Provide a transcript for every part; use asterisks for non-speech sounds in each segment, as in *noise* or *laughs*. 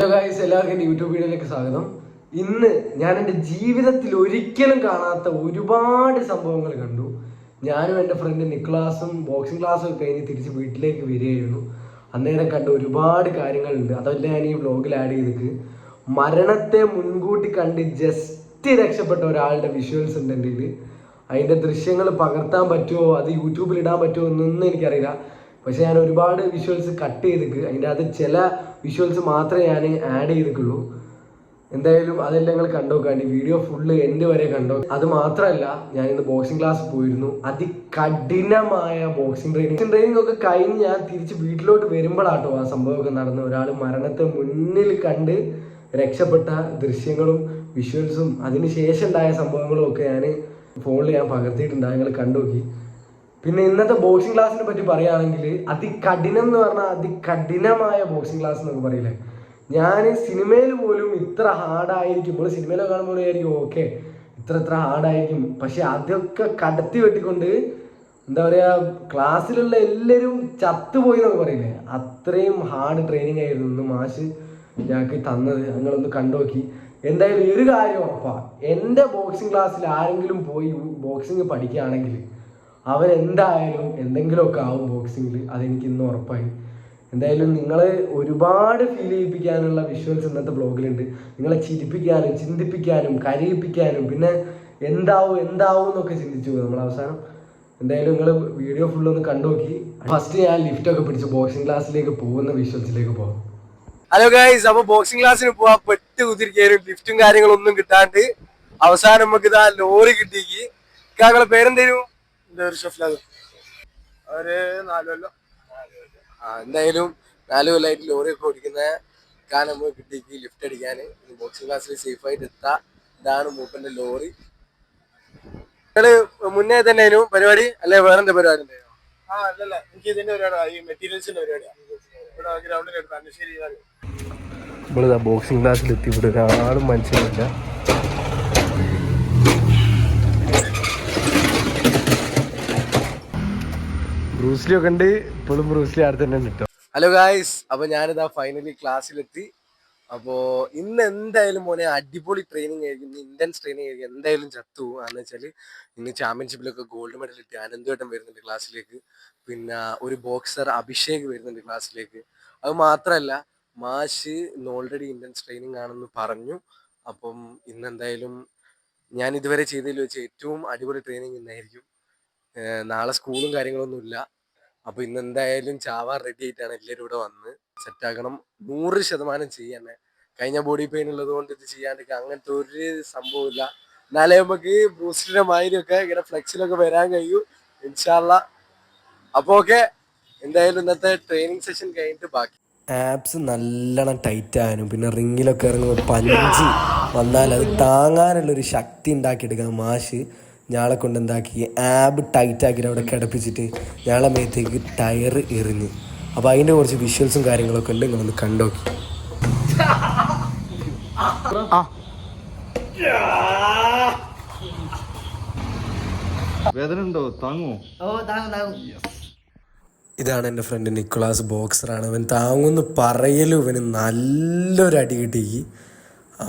Hello guys എല്ലാവർക്കും YouTube വീഡിയോയിലേക്ക് സ്വാഗതം. ഇന്ന് ഞാൻ എന്റെ ജീവിതത്തിൽ ഒരിക്കലും കാണാത്ത ഒരുപാട് സംഭവങ്ങൾ കണ്ടു. ഞാനും എന്റെ ഫ്രണ്ട് നിക്ലാസും ബോക്സിംഗ് ക്ലാസ്സും ഒക്കെ കഴിഞ്ഞ് തിരിച്ച് വീട്ടിലേക്ക് വരികയായിരുന്നു. അന്നേരം കണ്ട ഒരുപാട് കാര്യങ്ങളുണ്ട്. അതെല്ലാം ഞാൻ ഈ വ്ലോഗിൽ ആഡ് ചെയ്തിട്ട് മരണത്തെ മുൻകൂട്ടി കണ്ട് ജസ്റ്റ് രക്ഷപ്പെട്ട ഒരാളുടെ വിഷ്വൽസ് ഉണ്ട് അതിന്റെ ദൃശ്യങ്ങൾ പകർത്താൻ പറ്റുമോ? അത് യൂട്യൂബിൽ ഇടാൻ പറ്റുമോ എന്നൊന്നും എനിക്കറിയില്ല. പക്ഷെ ഞാൻ ഒരുപാട് വിഷ്വൽസ് കട്ട് ചെയ്തിക്ക് അതിന്റെ അത് ചില വിഷ്വൽസ് മാത്രമേ ഞാൻ ആഡ് ചെയ്തിട്ടുള്ളൂ. എന്തായാലും അതെല്ലാം നിങ്ങൾ കണ്ടോക്കാണ്ടി വീഡിയോ ഫുള്ള് എൻഡ് വരെ കണ്ടോ അത് മാത്രമല്ല ഞാൻ ഇന്ന് ബോക്സിംഗ് ക്ലാസ് പോയിരുന്നു. അതികഠിനമായ ബോക്സിംഗ് ട്രെയിനിങ് ട്രെയിനിങ് ഒക്കെ കഴിഞ്ഞ് ഞാൻ തിരിച്ച് വീട്ടിലോട്ട് വരുമ്പോഴാട്ടോ ആ സംഭവമൊക്കെ നടന്നു. ഒരാൾ മരണത്തെ മുന്നിൽ കണ്ട് രക്ഷപ്പെട്ട ദൃശ്യങ്ങളും വിഷ്വൽസും അതിന് ശേഷം ഉണ്ടായ സംഭവങ്ങളും ഒക്കെ ഞാൻ ഫോണിൽ ഞാൻ പകർത്തിയിട്ടുണ്ട്. നിങ്ങൾ കണ്ടുനോക്കി പിന്നെ ഇന്നത്തെ ബോക്സിംഗ് ക്ലാസ്സിനെ പറ്റി പറയുകയാണെങ്കിൽ അതികഠിനം എന്ന് പറഞ്ഞാൽ അതികഠിനമായ ബോക്സിംഗ് ക്ലാസ് എന്നൊക്കെ പറയില്ലേ? ഞാൻ സിനിമയിൽ പോലും ഇത്ര ഹാർഡായിരിക്കും ഇപ്പോൾ സിനിമയിലൊക്കെ കാണുമ്പോൾ വിചാരിക്കും ഓക്കെ ഇത്ര ഇത്ര ഹാർഡായിരിക്കും പക്ഷെ അതൊക്കെ കടത്തി വെട്ടിക്കൊണ്ട് എന്താ പറയുക ക്ലാസ്സിലുള്ള എല്ലാവരും ചത്തുപോയി എന്നൊക്കെ പറയില്ലേ? അത്രയും ഹാർഡ് ട്രെയിനിങ് ആയിരുന്നു ഇന്ന് മാഷ് ഞങ്ങൾക്ക് തന്നത്. ഞങ്ങളൊന്ന് കണ്ടുനോക്കി എന്തായാലും ഒരു കാര്യം ഉറപ്പാ. എന്റെ ബോക്സിംഗ് ക്ലാസ്സിൽ ആരെങ്കിലും പോയി ബോക്സിംഗ് പഠിക്കുകയാണെങ്കിൽ അവരെന്തായാലും എന്തെങ്കിലുമൊക്കെ ആവും ബോക്സിങ്ങിൽ അതെനിക്ക് ഇന്ന് ഉറപ്പായി. എന്തായാലും നിങ്ങളെ ഒരുപാട് ഫീൽ ചെയ്യിപ്പിക്കാനുള്ള വിഷ്വൽസ് ഇന്നത്തെ ബ്ലോഗിലുണ്ട് നിങ്ങളെ ചിരിപ്പിക്കാനും ചിന്തിപ്പിക്കാനും കരയിപ്പിക്കാനും പിന്നെ എന്താവും എന്താവും എന്നൊക്കെ ചിന്തിച്ചു നമ്മൾ അവസാനം. എന്തായാലും നിങ്ങൾ വീഡിയോ ഫുള്ളൊന്ന് ഒന്ന് കണ്ടുനോക്കി ഫസ്റ്റ് ഞാൻ ലിഫ്റ്റൊക്കെ പിടിച്ച് ബോക്സിംഗ് ക്ലാസ്സിലേക്ക് പോകുന്ന വിഷ്വൽസിലേക്ക് പോകാം. ഹലോ ഗൈസ് അപ്പൊ ബോക്സിംഗ് ക്ലാസ്സിന് പോവാ പെട്ട് കുതിരിക്കാനും ലിഫ്റ്റും കാര്യങ്ങളൊന്നും കിട്ടാണ്ട് അവസാനം നമുക്ക് ഇതാ ലോറി കിട്ടിക്ക് ഞങ്ങളെ പേരെന്തേലും ഒരു നാല് കൊല്ലം. ആ എന്തായാലും നാല് കൊല്ലമായിട്ട് ലോറി ഒക്കെ ഓടിക്കുന്ന കാരണം നമുക്ക് കിട്ടിക്ക് ലിഫ്റ്റ് അടിക്കാൻ ബോക്സിംഗ് ക്ലാസ്സിൽ സേഫ് ആയിട്ട് എത്താ. ഇതാണ് മൂപ്പന്റെ ലോറി. നിങ്ങൾ മുന്നേ തന്നെ ആയിരുന്നു പരിപാടി? അല്ലെ വേറെ എന്താ പരിപാടി ഉണ്ടായിരുന്നോ? ആ അല്ലല്ല. എനിക്ക് ഇതിന്റെ പരിപാടിയാ. ഈ മെറ്റീരിയൽസിന്റെ പരിപാടിയാ. ഇവിടെ ഗ്രൗണ്ടിൽ എടുത്ത് അന്നശ്ശേരി നമ്മളിതാ ബോക്സിംഗ് ക്ലാസ്സിൽ എത്തി. ഇവിടെ ഒരാളും മനസ്സിലില്ല ബ്രൂസ്ലി ഒക്കെ ഉണ്ട് ഇപ്പോഴും ബ്രൂസ്ലി അടുത്ത് തന്നെ കേട്ടോ ഹലോ ഗായ്സ് അപ്പൊ ഞാനിതാ ഫൈനലി ക്ലാസ്സിലെത്തി അപ്പോ ഇന്ന് എന്തായാലും മോനെ അടിപൊളി ട്രെയിനിങ് ആയിരിക്കും. ഇന്റൻസ് ട്രെയിനിങ് ആയിരിക്കും. എന്തായാലും ചത്തു എന്ന് വെച്ചാൽ ഇന്ന് ചാമ്പ്യൻഷിപ്പിലൊക്കെ ഗോൾഡ് മെഡൽ കിട്ടി. അനന്തവട്ടം വരുന്നുണ്ട് ക്ലാസ്സിലേക്ക് പിന്നെ ഒരു ബോക്സർ അഭിഷേക് വരുന്നുണ്ട് ക്ലാസ്സിലേക്ക് അത് മാത്രമല്ല മാഷ് ഇന്ന് ഓൾറെഡി ഇന്റൻസ് ട്രെയിനിങ് ആണെന്ന് പറഞ്ഞു. അപ്പം ഇന്ന് എന്തായാലും ഞാൻ ഇതുവരെ ചെയ്തതിൽ വെച്ച് ഏറ്റവും അടിപൊളി ട്രെയിനിങ് ഇന്നായിരിക്കും. നാളെ സ്കൂളും കാര്യങ്ങളൊന്നും ഇല്ല. അപ്പൊ ഇന്ന് എന്തായാലും ചാവാൻ റെഡി ആയിട്ടാണ് എല്ലാവരും ഇവിടെ വന്ന് സെറ്റാക്കണം നൂറ് ശതമാനം ചെയ്യാൻ കഴിഞ്ഞ ബോഡി പെയിൻ ഉള്ളത് കൊണ്ട് ഇത് ചെയ്യാണ്ടിരിക്കുക അങ്ങനത്തെ ഒരു സംഭവമില്ല എന്നാലേ നമുക്ക് ബ്രൂസ്റ്റിന്റെ മാതിരിയൊക്കെ ഇങ്ങനെ ഫ്ലെക്സിലൊക്കെ വരാൻ കഴിയൂ. ഇൻഷാല്ല അപ്പൊ ഓക്കെ എന്തായാലും ഇന്നത്തെ ട്രെയിനിങ് സെഷൻ കഴിഞ്ഞിട്ട് ബാക്കി. ആപ്സ് നല്ലോണം ടൈറ്റ് ആകാനും പിന്നെ റിങ്ങിലൊക്കെ ഇറങ്ങുമ്പോൾ പഞ്ച് വന്നാൽ അത് താങ്ങാനുള്ളൊരു ശക്തി ഉണ്ടാക്കിയെടുക്കാൻ മാഷ്. ഞാളെ കൊണ്ട് എന്താക്കി ആബ് ടൈറ്റാക്കി അവിടെ കിടപ്പിച്ചിട്ട് ഞാളെ മേത്തേക്ക് ടയർ എറിഞ്ഞ്. അപ്പോൾ അതിന്റെ കുറച്ച് വിഷ്വൽസും കാര്യങ്ങളൊക്കെ ഉണ്ട് നിങ്ങളൊന്ന് കണ്ടോക്കി. വേദന ഉണ്ടോ? താങ്ങോ ഇതാണ് എന്റെ ഫ്രണ്ട് നിക്കോളാസ് ബോക്സറാണ്. അവൻ താങ്ങുന്ന് പറയലും ഇവന് നല്ലൊരു അടി കിട്ടിക്ക്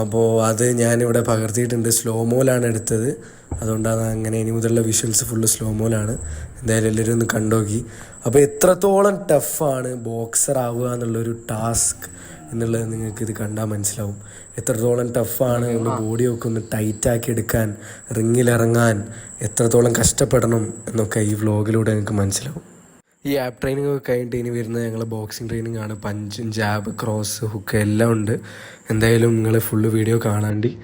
അപ്പോൾ അത് ഞാനിവിടെ പകർത്തിയിട്ടുണ്ട്. സ്ലോ മോലാണ് എടുത്തത്. അതുകൊണ്ടാണ് അങ്ങനെ ഇനി മുതലുള്ള വിഷ്വൽസ് ഫുള്ള് സ്ലോ മോലാണ് എന്തായാലും എല്ലാവരും ഒന്ന് കണ്ടോക്കി അപ്പോൾ എത്രത്തോളം ടഫാണ് ബോക്സർ ആവുക എന്നുള്ളൊരു ടാസ്ക് എന്നുള്ളത് നിങ്ങൾക്ക് ഇത് കണ്ടാൽ മനസ്സിലാവും. എത്രത്തോളം ടഫാണ് ഒന്ന് ബോഡിയൊക്കെ ഒന്ന് ടൈറ്റാക്കി എടുക്കാൻ റിങ്ങിലിറങ്ങാൻ എത്രത്തോളം കഷ്ടപ്പെടണം എന്നൊക്കെ ഈ വ്ലോഗിലൂടെ നിങ്ങൾക്ക് മനസ്സിലാവും. ഈ ആപ്പ് ട്രെയിനിങ് ഒക്കെ കഴിഞ്ഞിട്ട് ഇനി വരുന്നത് ഞങ്ങൾ ബോക്സിംഗ് ട്രെയിനിങ് ആണ്. പഞ്ചും ജാബ് ക്രോസ് ഹുക്ക് എല്ലാം ഉണ്ട്. എന്തായാലും നിങ്ങൾ ഫുള്ള് വീഡിയോ കാണാണ്ടി.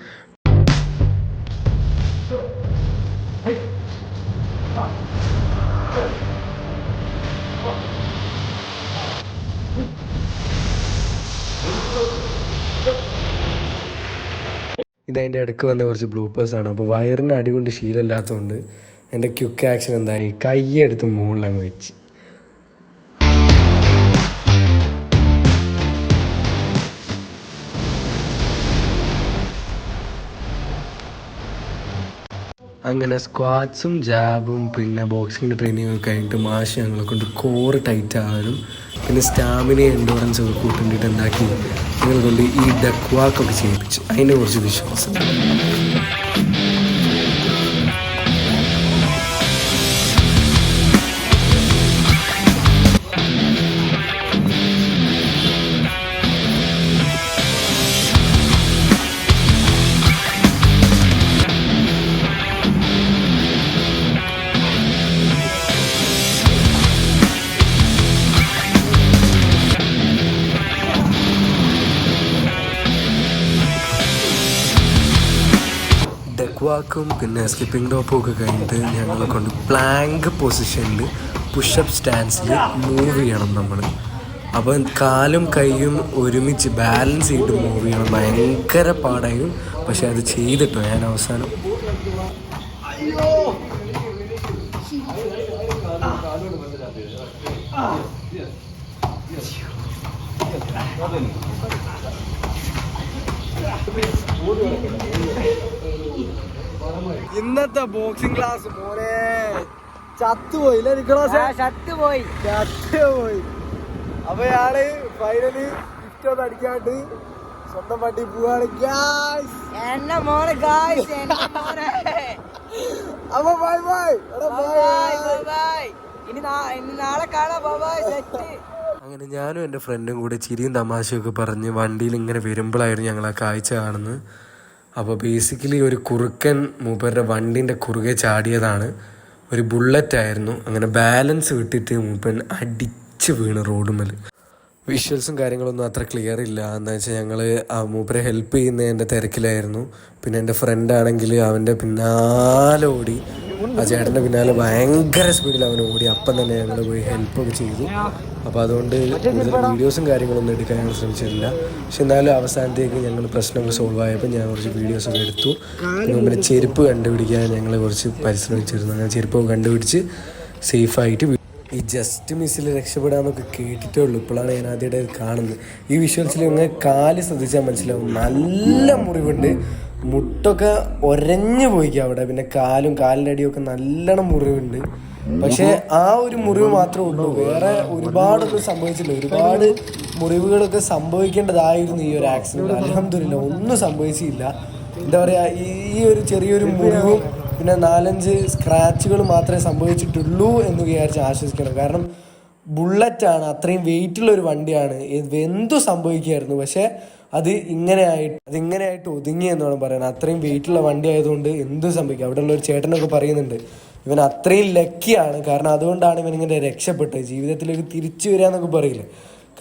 ഇതതിന്റെ ഇടയ്ക്ക് വന്ന കുറച്ച് ബ്ലൂപ്പേഴ്സാണ് അപ്പോൾ വയറിന് അടികൊണ്ട് ശീലമില്ലാത്തതുകൊണ്ട് എന്റെ ക്യുക്ക് ആക്ഷൻ എന്തായി കൈയെടുത്ത് മുകളിലങ്ങ് വെച്ച്. അങ്ങനെ സ്ക്വാറ്റ്സും ജാബും പിന്നെ ബോക്സിംഗ് ട്രെയിനിങ് ഒക്കെ കഴിഞ്ഞിട്ട് മാഷ് ഞങ്ങളെ കൊണ്ട് കോറ് ടൈറ്റ് ആകാനും പിന്നെ സ്റ്റാമിന എൻഡോറൻസ് ഒക്കെ കൂട്ടേണ്ടിട്ട് എന്താക്കി ഞങ്ങളെ കൊണ്ട് ഈ ഡക്വാക്കൊക്കെ ചെയ്യിപ്പിച്ചു. അതിനെ കുറിച്ച് വിശ്വാസം. വാക്കും പിന്നെ സ്കിപ്പിംഗ് ടോപ്പും ഒക്കെ കഴിഞ്ഞിട്ട് ഞങ്ങളെ കൊണ്ട് പ്ലാങ്ക് പൊസിഷനിൽ പുഷപ്പ് സ്റ്റാൻസിൽ മൂവ് ചെയ്യണം നമ്മൾ അപ്പം കാലും കൈയും ഒരുമിച്ച് ബാലൻസ് ചെയ്തിട്ട് മൂവ് ചെയ്യണം. ഭയങ്കര പാടായിരുന്നു. പക്ഷെ അത് ചെയ്തിട്ടോ ഞാൻ അവസാനം? ഇന്നത്തെ ബോക്സിംഗ് ക്ലാസ് മോനെ. ചത്തുപോയി അല്ലെ നിക്കളാസ് ചത്തുപോയി. ചത്തുപോയി. അപ്പൊ ഞാൻ ഫൈനലി ഗിഫ്റ്റ് ഒന്നും അടിക്കാണ്ട് സ്വന്തം വണ്ടി പോവാണ്. Guys. എന്നെ മോനെ ഗായ്സ് എന്നെ മോനെ. അപ്പൊ bye bye bye bye bye ഇനി നാളെ കാണാം. ബൈ സെറ്റ് അങ്ങനെ ഞാനും എന്റെ ഫ്രണ്ടും കൂടെ ചിരിയും തമാശയും ഒക്കെ പറഞ്ഞ് വണ്ടിയിൽ ഇങ്ങനെ വരുമ്പോഴായിരുന്നു ഞങ്ങൾ ആ കാഴ്ച കാണുന്നത്. അപ്പോൾ ബേസിക്കലി ഒരു കുറുക്കൻ മൂപ്പരുടെ വണ്ടിന്റെ കുറുകെ ചാടിയതാണ്. ഒരു ബുള്ളറ്റ് ആയിരുന്നു. അങ്ങനെ ബാലൻസ് വിട്ടിട്ട് മൂപ്പൻ അടിച്ച് വീണ് റോഡുമൽ വിഷ്വൽസും കാര്യങ്ങളൊന്നും അത്ര ക്ലിയർ ഇല്ല. എന്താ വെച്ചാൽ ഞങ്ങൾ മൂപ്പരെ ഹെൽപ്പ് ചെയ്യുന്നതിന്റെ തിരക്കിലായിരുന്നു. പിന്നെ എന്റെ ഫ്രണ്ടാണെങ്കിൽ അവന്റെ പിന്നാലെ ഓടി ആ ചേട്ടന്റെ പിന്നാലെ ഭയങ്കര സ്പീഡിൽ അവൻ ഓടി. അപ്പം തന്നെ ഞങ്ങൾ പോയി ഹെൽപ്പൊക്കെ ചെയ്തു. അപ്പോൾ അതുകൊണ്ട് കൂടുതൽ വീഡിയോസും കാര്യങ്ങളൊന്നും എടുക്കാൻ ഞങ്ങൾ ശ്രമിച്ചിട്ടില്ല. പക്ഷെ എന്നാലും അവസാനത്തേക്ക് ഞങ്ങൾ പ്രശ്നങ്ങൾ സോൾവ് ആയപ്പോൾ ഞാൻ കുറച്ച് വീഡിയോസൊക്കെ എടുത്തു. പിന്നെ ചെരുപ്പ് കണ്ടുപിടിക്കാൻ ഞങ്ങൾ കുറച്ച് പരിശ്രമിച്ചിരുന്നു. അങ്ങനെ ചെരുപ്പൊക്കെ കണ്ടുപിടിച്ച് സേഫായിട്ട് ഈ ജസ്റ്റ് മിസ്സിൽ രക്ഷപ്പെടാമെന്നൊക്കെ കേട്ടിട്ടേ ഉള്ളൂ. ഇപ്പോഴാണ് ഞാൻ ആദ്യമായിട്ട് കാണുന്നത്. ഈ വിഷ്വൽസിൽ ഇങ്ങനെ കാൽ ശ്രദ്ധിച്ചാൽ മനസ്സിലാവും. നല്ല മുറിവുണ്ട്. മുട്ടൊക്കെ ഒരഞ്ഞു പോയിക്കുക അവിടെ. പിന്നെ കാലും കാലിന്റെ അടിയൊക്കെ നല്ലോണം മുറിവുണ്ട്. പക്ഷേ ആ ഒരു മുറിവ് മാത്രമേ ഉള്ളൂ. വേറെ ഒരുപാടൊന്നും സംഭവിച്ചില്ല. ഒരുപാട് മുറിവുകളൊക്കെ സംഭവിക്കേണ്ടതായിരുന്നു ഈ ഒരു ആക്സിഡന്റ് അലഹമില്ല ഒന്നും സംഭവിച്ചില്ല. എന്താ പറയാ ഈ ഒരു ചെറിയൊരു മുറിവും പിന്നെ നാലഞ്ച് സ്ക്രാച്ചുകൾ മാത്രമേ സംഭവിച്ചിട്ടുള്ളൂ എന്ന് വിചാരിച്ച് ആശ്വസിക്കണം. കാരണം ബുള്ളറ്റാണ് അത്രയും വെയിറ്റുള്ള ഒരു വണ്ടിയാണ്. എന്തു സംഭവിക്കായിരുന്നു? പക്ഷെ അത് ഇങ്ങനെ ആയിട്ട് അത് ഇങ്ങനെ ആയിട്ട് ഒതുങ്ങി എന്ന് വേണം പറയാൻ അത്രയും വെയിറ്റുള്ള വണ്ടി ആയതുകൊണ്ട് എന്ത് സംഭവിക്കും. അവിടെ ഉള്ള ഒരു ചേട്ടനൊക്കെ പറയുന്നുണ്ട് ഇവൻ അത്രയും ലക്കിയാണ് കാരണം അതുകൊണ്ടാണ് ഇവൻ ഇങ്ങനെ രക്ഷപ്പെട്ടത്. ജീവിതത്തിലേക്ക് തിരിച്ചു വരിക എന്നൊക്കെ പറയില്ല?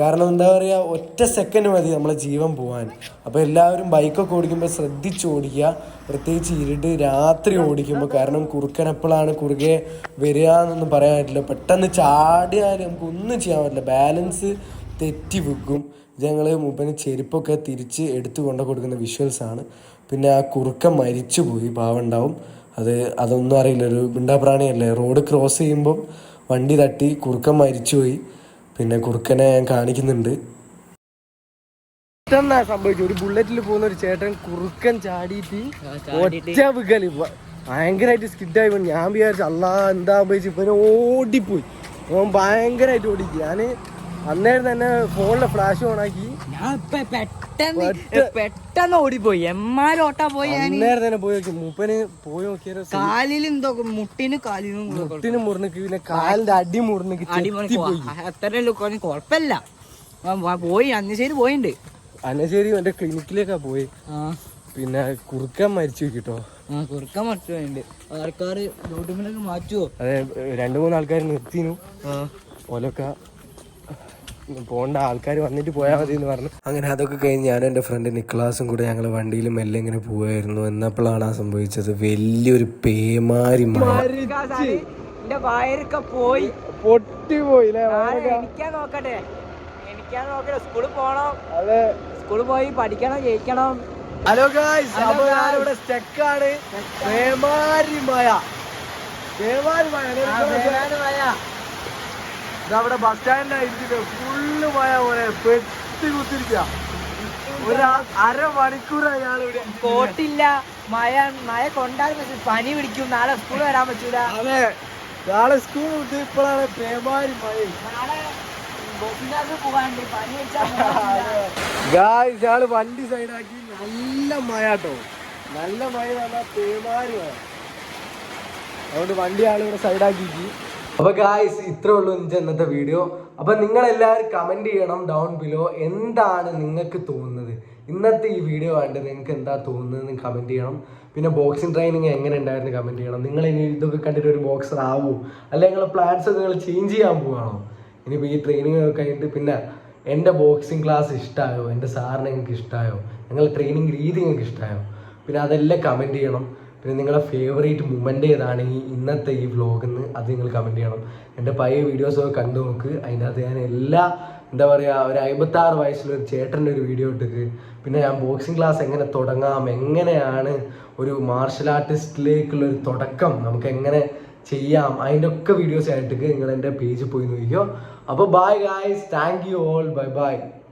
കാരണം എന്താ പറയുക ഒറ്റ സെക്കൻഡ് മതി നമ്മളെ ജീവൻ പോകാൻ അപ്പോൾ എല്ലാവരും ബൈക്കൊക്കെ ഓടിക്കുമ്പോൾ ശ്രദ്ധിച്ച് ഓടിക്കുക. പ്രത്യേകിച്ച് ഇരുട്ട് രാത്രി ഓടിക്കുമ്പോൾ കാരണം കുറുക്കനപ്പോഴാണ് കുറുകെ വരിക എന്നൊന്നും പറയാൻ പറ്റില്ല. പെട്ടെന്ന് ചാടിയാൽ നമുക്കൊന്നും ചെയ്യാൻ പറ്റില്ല. ബാലൻസ് തെറ്റി ഇത് ഞങ്ങൾ മൂപ്പന് ചെരുപ്പൊക്കെ തിരിച്ച് എടുത്തു കൊണ്ടു കൊടുക്കുന്ന വിഷ്വൽസ് ആണ്. പിന്നെ ആ കുറുക്ക മരിച്ചു പോയി പാവുണ്ടാവും അത് അതൊന്നും അറിയില്ല. ഒരു ഗുണ്ടാപ്രാണിയല്ലേ റോഡ് ക്രോസ് ചെയ്യുമ്പം വണ്ടി തട്ടി കുറുക്കൻ മരിച്ചുപോയി പിന്നെ കുറുക്കനെ ഞാൻ കാണിക്കുന്നുണ്ട്. പെട്ടെന്നാ സംഭവിച്ചു ഒരു ബുള്ളറ്റിൽ പോകുന്ന ഒരു ചേട്ടൻ കുറുക്കൻ ചാടിയിട്ട് ഒറ്റ വികൽ ഭയങ്കരമായിട്ട് സ്കിഡായി പോയി ഞാൻ വിചാരിച്ചു അല്ലാ എന്താ സംഭവിച്ചു ഇപ്പൊ ഓടിപ്പോയി. ഓൻ ഭയങ്കരമായിട്ട് ഓടിക്കും ഞാൻ അന്നേരം തന്നെ ഫോണിലെ ഫ്ലാഷ് ഓൺ ആക്കി ഞാൻ പെട്ടെന്ന് പെട്ടെന്ന് ഓടിപ്പോയി. എമ്മാരോട്ടാ പോയി അന്നേരം തന്നെ പോയി നോക്കി. മൂപ്പന് പോയി നോക്കിയാൽ കാലിൽ എന്തോ മുട്ടിന് കാലിനും മുട്ടിന് മുറിഞ്ഞു പിന്നെ കാലിന്റെ അടി മുറിഞ്ഞു അടി അത്ര ലുക്കാനും കുഴപ്പമില്ല പോയി. അന്നശ്ശേരി പോയിണ്ട്. അന്നശ്ശേരി എന്റെ ക്ലിനിക്കിലേക്കാ പോയി. പിന്നെ കുറുക്കൻ മരിച്ചു കിട്ടോ. കുറുക്കൻ പോയിണ്ട്. ആൾക്കാര് യൂട്യൂബിലൊക്കെ മാറ്റുവോ? അതെ രണ്ടു മൂന്ന് ആൾക്കാർ നിർത്തിനു ഓലൊക്കെ പോണ്ട ആൾക്കാർ വന്നിട്ട് പോയാൽ മതി എന്ന് പറഞ്ഞു. അങ്ങനെ അതൊക്കെ കഴിഞ്ഞ് ഞാനും എന്റെ ഫ്രണ്ട് നിക്ലാസും കൂടെ ഞങ്ങൾ വണ്ടിയിൽ മെല്ലെ ഇങ്ങനെ പോവായിരുന്നു. എന്നപ്പോഴാണ് ആ സംഭവിച്ചത്. വലിയൊരു പേമാരി പോയി. പൊട്ടിപ്പോയില്ലേ? എനിക്കാ നോക്കട്ടെ. എനിക്കാ നോക്കട്ടെ. സ്കൂളിൽ പോണം. അതെ. സ്കൂളിൽ പോയി പഠിക്കണം ജയിക്കണം. ഹലോ ഗായ്സ് അപ്പൊ ഞാനിവിടെ സ്റ്റെക്കാണ് പേമാരി മഴ. പേമാരി മഴ. അവിടെ ബസ് സ്റ്റാൻഡായിരിക്കും ഫുള്ള് പോയ പോലെ പെട്ടി കുത്തിരിക്ക ഒരു അരമണിക്കൂറായി ഞാൻ ഇവിടെ കോട്ടില്ല മഴ മഴ കൊണ്ടാൽ പറ്റും പനി പിടിക്കും. നാളെ സ്കൂൾ വരാൻ പറ്റൂല. അതെ. നാളെ സ്കൂൾ വിട്ട് ഇപ്പോഴാണ് പേമാരി മഴ. ഗായ്സ് *laughs* വണ്ടി സൈഡാക്കി നല്ല മഴ കേട്ടോ. നല്ല മഴ നല്ല പേമാരി മഴ അതുകൊണ്ട് വണ്ടി ആളിവിടെ ഇവിടെ സൈഡാക്കി അപ്പൊ ഗായ്സ് ഇത്രേ ഉള്ളൂ എനിക്ക് ഇന്നത്തെ വീഡിയോ അപ്പോൾ നിങ്ങൾ എല്ലാവരും കമന്റ് ചെയ്യണം ഡൗൺ ബിലോ എന്താണ് നിങ്ങൾക്ക് തോന്നുന്നത്? ഇന്നത്തെ ഈ വീഡിയോ കണ്ട് നിങ്ങൾക്ക് എന്താ തോന്നുന്നത് കമന്റ് ചെയ്യണം. പിന്നെ ബോക്സിംഗ് ട്രെയിനിങ് എങ്ങനെ ഉണ്ടായിരുന്നു കമന്റ് ചെയ്യണം. നിങ്ങൾ ഇനി ഇതൊക്കെ കണ്ടിട്ട് ഒരു ബോക്സർ ആവൂ? അല്ലെങ്കിൽ പ്ലാൻസ് നിങ്ങൾ ചേഞ്ച് ചെയ്യാൻ പോവാണോ? ഇനിയിപ്പോൾ ഈ ട്രെയിനിങ് ഒക്കെ കഴിഞ്ഞിട്ട് പിന്നെ എന്റെ ബോക്സിംഗ് ക്ലാസ് ഇഷ്ടമായോ എന്റെ സാറിനെ നിങ്ങൾക്ക് ഇഷ്ടമായോ നിങ്ങളുടെ ട്രെയിനിങ് രീതി നിങ്ങൾക്ക് ഇഷ്ടമായോ പിന്നെ അതെല്ലാം കമന്റ് ചെയ്യണം. പിന്നെ നിങ്ങളുടെ ഫേവറേറ്റ് മൂമെന്റ് ഏതാണ് ഈ ഇന്നത്തെ ഈ വ്ലോഗെന്ന് അത് നിങ്ങൾ കമന്റ് ചെയ്യണം. എന്റെ പഴയ വീഡിയോസൊക്കെ കണ്ടു നോക്ക്. അതിന്റെ അകത്ത് ഞാൻ എല്ലാ എന്താ പറയുക ഒരു അമ്പത്താറ് വയസ്സിലൊരു ചേട്ടന്റെ ഒരു വീഡിയോ ഇട്ടിക്ക്. പിന്നെ ഞാൻ ബോക്സിംഗ് ക്ലാസ് എങ്ങനെ തുടങ്ങാം എങ്ങനെയാണ് ഒരു മാർഷൽ ആർട്ടിസ്റ്റിലേക്കുള്ള ഒരു തുടക്കം നമുക്ക് എങ്ങനെ ചെയ്യാം അതിന്റെ ഒക്കെ വീഡിയോസ് ആയിട്ട് നിങ്ങൾ എന്റെ പേജ് പോയി നോക്കിയോ അപ്പോൾ bye guys thank you all bye bye